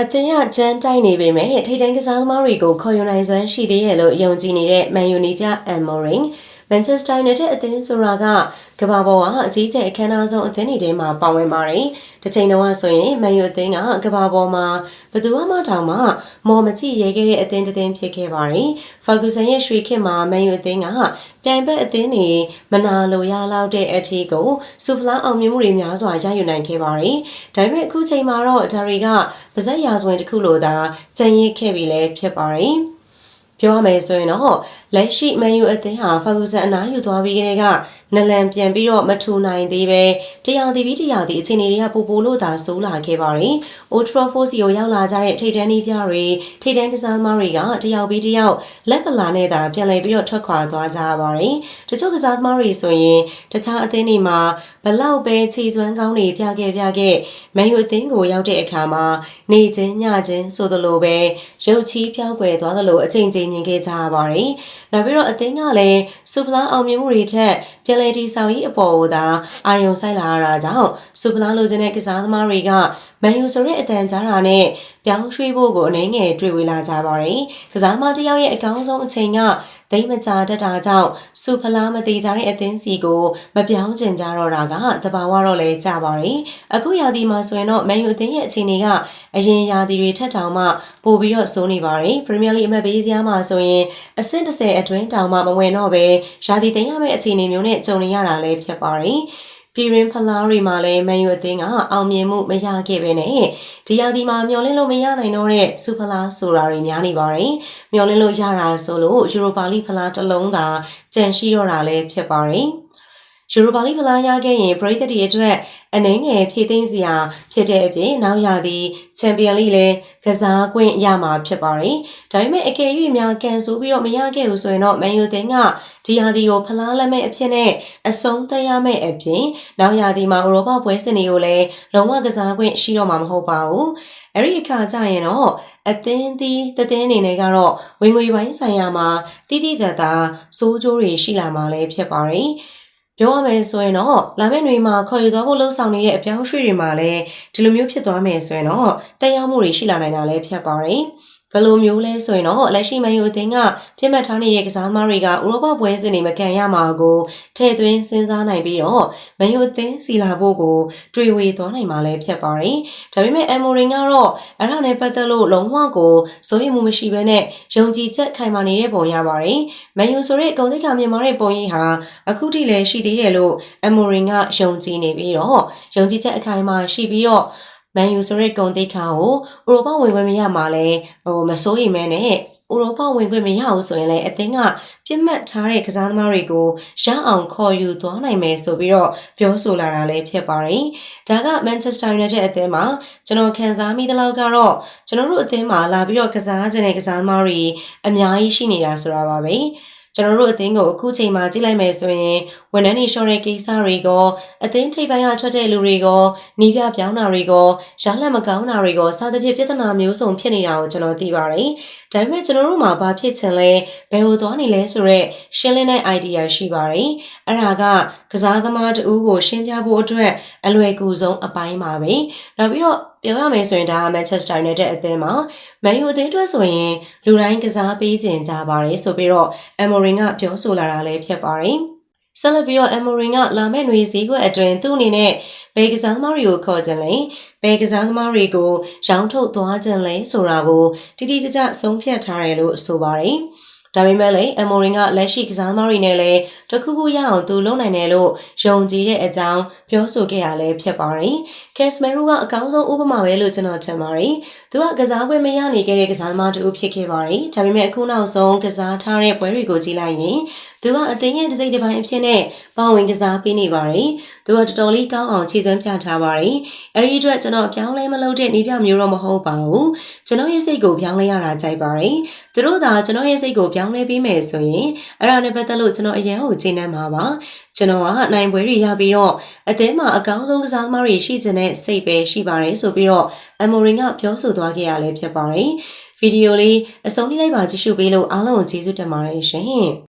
အသင်းကကြမ်းတိုက်နေပေမဲ့ထိတ်တန်းကစားသမားတွေကိုခေါ်ယူနိုင်စွမ်းရှိသေးရဲ့လို့ယုံကြည်နေတဲ့မန်ယူနီပြအမ်မော်ရင် မန်ချက်စတာယူနိုက်တက်အသင်းဆိုတာကကမ္ဘာပေါ်ကအကြီးကျယ်အခမ်းအနားဆုံးအသင်းတွေထဲမှာပါဝင်ပါတယ်။တစ်ချိန်တုန်းကဆိုရင်မန်ယူအသင်းကကမ္ဘာပေါ်မှာဘယ်သူမှတောင်မှမော်မကြည့်ရဲခဲ့တဲ့အသင်းတစ်သင်းဖြစ်ခဲ့ပါတယ်။ဖာဂူဆန်ရဲ့ရွှေခေတ်မှာမန်ယူအသင်းကပြိုင်ဘက်အသင်းတွေမနာလိုရလောက်တဲ့အထီးကိုစူဖလာအောင်မြင်မှုတွေများစွာရယူနိုင်ခဲ့ပါတယ်။ဒါပေမဲ့အခုချိန်မှာတော့ဒါတွေကပါဇက်ရာဇဝင်တစ်ခုလိုသာကြံရစ်ခဲ့ပြီလည်းဖြစ်ပါတယ်။ ပြောရမယ်ဆိုရင်တော့လက်ရှိမန်ယူအသင်းဟာဖာဂူဆန်အနားယူသွားပြီးကလေးကနလန်ပြန်ပြီးတော့မထူနိုင်သေးပဲတရားတီပြီးတရားတီအခြေအနေတွေကပူပူလို့သာဆိုးလာခဲ့ပါတယ်။ Old Trafford စီကိုရောက်လာကြတဲ့ထိတ်တန်းနီးပြတွေထိတ်တန်းကစားသမားတွေကတယောက်ပြီးတယောက်လက်ပလာနဲ့သာပြန်လည်ပြီးတော့ထွက်ခွာသွားကြပါတယ်။တချို့ကစားသမားတွေဆိုရင်တခြားအသင်းတွေမှာဘလောက်ပဲခြေစွမ်းကောင်းတွေပြခဲ့ပြခဲ့မန်ယူအသင်းကိုရောက်တဲ့အခါမှာနေချင်းညချင်းဆိုသလိုပဲရုပ်ချီးပြောင်းကွယ်သွားသလိုအချိန်ချင်းမြင်ခဲ့ကြရပါတယ်။နောက်ပြီးတော့အသင်းကလည်းစူပလာအောင်မြင်မှုတွေထက်ပြန်လည်တည်ဆောက်ရေးအပေါ်ကိုသာအာရုံစိုက်လာရတာကြောင့်စူပလာလိုချင်တဲ့ကစားသမားတွေကမန်ယူဆိုတဲ့အတန်ကြားတာနဲ့ပြောင်းရွှေ့ဖို့ကိုအနေငယ်တွေ့ဝေလာကြပါတယ်။ကစားသမားတစ်ယောက်ရဲ့အကောင်းဆုံးအချိန်ကဒိမ့်မကြတတ်တာကြောင့်စူဖလားမတိကြတဲ့အသင်းစီကိုမပြောင်းကျင်ကြတော့တာကတဘာဝတော့လဲကြပါတယ်။အခုရာသီမှာဆိုရင်တော့မန်ယူအသင်းရဲ့အခြေအနေကအရင်ရာသီတွေထက်တောင်မှပိုပြီးတော့စိုးနေပါတယ်။ပရီးမီးယားလိအမတ်ဘေးစရာမှာဆိုရင်အဆင့်30အတွင်းတောင်မှမဝင်တော့ပဲရာသီသိမ်းရမယ့်အခြေအနေမျိုးနဲ့ကြုံနေရတာလည်းဖြစ်ပါတယ်။ ပြည်ရင်းဖလားတွေမှာလည်းမန်ယူအသင်းကအောင်မြင်မှုမရခဲ့ပဲနဲ့ဒီရာသီမှာမျော်လင့်လို့မရနိုင်တော့တဲ့စူဖလားဆိုတာတွေများနေပါတယ်။မျော်လင့်လို့ရတာဆိုလို့ယူရိုပါလိဖလားတစ်လုံးသာကြန့်ရှိတော့တာလည်းဖြစ်ပါတယ်။ ယူရိုပါလိဖလားရခဲ့ရင်ပရိသတ်တွေအတွက်အနှင်းငယ်ဖြည့်သိမ်းစရာဖြစ်တဲ့အပြင်နောက်ရသည့်ချန်ပီယံလိလည်းကစားခွင့်ရမှာဖြစ်ပါတယ်။ဒါပေမဲ့အကယ်၍များကန်ဆိုပြီးတော့မရခဲ့ဘူးဆိုရင်တော့မန်ယူသင်းကဒီဟာဒီကိုဖလားလက်မဲ့အဖြစ်နဲ့အဆုံးသတ်ရမယ့်အပြင်နောက်ရသည့်မှာဥရောပပွဲစဉ်တွေကိုလည်းလုံးဝကစားခွင့်ရှိတော့မှာမဟုတ်ပါဘူး။အဲ့ဒီအခါကျရင်တော့အသင်းသီးတသင်းအနေနဲ့ကတော့ဝင်ငွေပိုင်းဆိုင်ရာမှာတိတိတတ်တာစိုးကျိုးတွေရှိလာမှာလည်းဖြစ်ပါတယ်။ ပြောရမယ်ဆိုရင်တော့လာမယ့်နေ့မှာခေါ်ယူသွားဖို့လှုံ့ဆော်နေတဲ့အပြောင်းအရွှေ့တွေမှာလည်းဒီလိုမျိုးဖြစ်သွားမယ်ဆိုရင်တော့တက်ရောက်မှုတွေရှိလာနိုင်တာလည်းဖြစ်ပါတယ်။ ဘယ်လိုမျိုးလဲဆိုရင်တော့လက်ရှိမန်ယူအသင်းကပြစ်မှတ်ထားနေတဲ့ကစားသမားတွေကဥရောပပွဲစဉ်တွေမကန်ရမှာကိုထည့်သွင်းစဉ်းစားနိုင်ပြီးတော့မန်ယူအသင်းစီလာဖို့ကိုတွေ့ဝေသွားနိုင်မှာလည်းဖြစ်ပါတယ်။ဒါပေမဲ့အမ်မိုရင်ကတော့အဲ့ဒါနဲ့ပတ်သက်လို့လုံးဝကိုစိုးရိမ်မှုမရှိဘဲနဲ့ယုံကြည်ချက်ခိုင်မာနေတဲ့ပုံရပါတယ်။မန်ယူဆိုတဲ့ဂုဏ်သိက္ခာမြင့်မားတဲ့ပုံရိပ်ဟာအခုထိလည်းရှိသေးတယ်လို့အမ်မိုရင်ကယုံကြည်နေပြီးတော့ယုံကြည်ချက်အခိုင်အမာရှိပြီးတော့ မန်ယူဆိုတဲ့ဂုံတိတ်ခါကိုဥရောပဝင်ခွင့်မရမှာလဲဟိုမစိုးရိမ်မဲနဲ့ဥရောပဝင်ခွင့်မရဘူးဆိုရင်လည်းအသင်းကပြစ်မှတ်ထားတဲ့ကစားသမားတွေကိုရအောင်ခေါ်ယူသွားနိုင်မယ်ဆိုပြီးတော့ပြောဆိုလာတာလည်းဖြစ်ပါတယ်။ဒါက Manchester United အသင်းမှာကျွန်တော်ခံစားမိသလောက်ကတော့ကျွန်တော်တို့အသင်းမှာလာပြီးတော့ကစားခြင်းတဲ့ကစားသမားတွေအများကြီးရှိနေတာဆိုတာပါပဲ။ ကျွန်တော်တို့အသင်းကိုအခုချိန်မှာကြည့်လိုက်မယ်ဆိုရင်ဝန်ထမ်းတွေရှော့တဲ့ကိစ္စတွေကအသင်းထိပ်ပိုင်းကထွက်တဲ့လူတွေကနီးပြပြောင်းတာတွေကရလက်မကောင်းတာတွေကစသဖြင့်ပြဿနာမျိုးစုံဖြစ်နေတာကိုကျွန်တော်သိပါတယ်။ဒါပေမဲ့ကျွန်တော်တို့မှာဘာဖြစ်ချင်လဲဘယ်လိုသွားနေလဲဆိုတော့ရှင်းလင်းတဲ့ idea ရှိပါတယ်။အဲ့ဒါကကစားသမားတဦးကိုရှင်းပြဖို့အတွက်အလွယ်ကူဆုံးအပိုင်းပါပဲ။နောက်ပြီးတော့ပြောရမယ်ဆိုရင်ဒါက Manchester United အသင်းမှာ Man U အသင်းအတွက်ဆိုရင်လူတိုင်းကစားပေးခြင်းကြပါတယ်ဆိုပြီးတော့ Amorim ကပြောဆိုလာတာလည်းဖြစ်ပါတယ်။ဆက်လက်ပြီးတော့ Amorim ကလာမယ့်ຫນွေစည်းကွက်အတွင်းသူ့အနေနဲ့ဘယ်ကစားသမားတွေကိုခေါ်ကြလဲဘယ်ကစားသမားတွေကိုရောင်းထုတ်သွားကြလဲဆိုတာကိုတိတိကျကျဆုံးဖြတ်ထားတယ်လို့ဆိုပါတယ်။ဒါပေမဲ့လည်းအမိုရင်ကလက်ရှိကစားသမားတွေနဲ့လည်းတခုခုရအောင်သူလုပ်နိုင်တယ်လို့ယုံကြည်တဲ့အကြောင်းပြောဆိုခဲ့ရလဲဖြစ်ပါတယ်။ ကက်စမရူကအကောင်းဆုံးဥပမာပဲလို့ကျွန်တော်ထင်ပါတယ်။သူကကစားပွဲမရနိုင်ခဲ့တဲ့ကစားသမားတူဖြစ်ခဲ့ပါတယ်။ဒါပေမဲ့အခုနောက်ဆုံးကစားထားတဲ့ပွဲတွေကိုကြည့်လိုက်ရင်သူကအသင်းရဲ့တစ်စိတ်တစ်ပိုင်းအဖြစ်နဲ့ပါဝင်ကစားပေးနေပါတယ်။သူကတော်တော်လေးကောင်းအောင်ခြေစွမ်းပြထားပါတယ်။အဲဒီအတွက်ကျွန်တော်အပြောင်းလဲမလုပ်တဲ့နေပြမျိုးတော့မဟုတ်ပါဘူး။ကျွန်တော်ရဲ့စိတ်ကိုပြောင်းလဲရတာကြိုက်ပါတယ်။သူတို့သာကျွန်တော်ရဲ့စိတ်ကိုပြောင်းလဲပေးမယ်ဆိုရင်အဲ့ဒါနဲ့ပတ်သက်လို့ကျွန်တော်အရင်ကိုချိန်နှံမှာပါ။ ကျွန်တော်ကနိုင်ပွဲတွေရပြီးတော့အသင်းမှာအကောင်းဆုံးကစားသမားတွေရှိတဲ့စိတ်ပဲရှိပါတယ်ဆိုပြီးတော့အမိုရင်ကပြောဆိုသွားခဲ့ရလဲဖြစ်ပါတယ်။ဗီဒီယိုလေးအဆုံးထိလိုက်ပါကြည့်ရှုပေးလို့အားလုံးကိုကျေးဇူးတင်ပါတယ်ရှင်။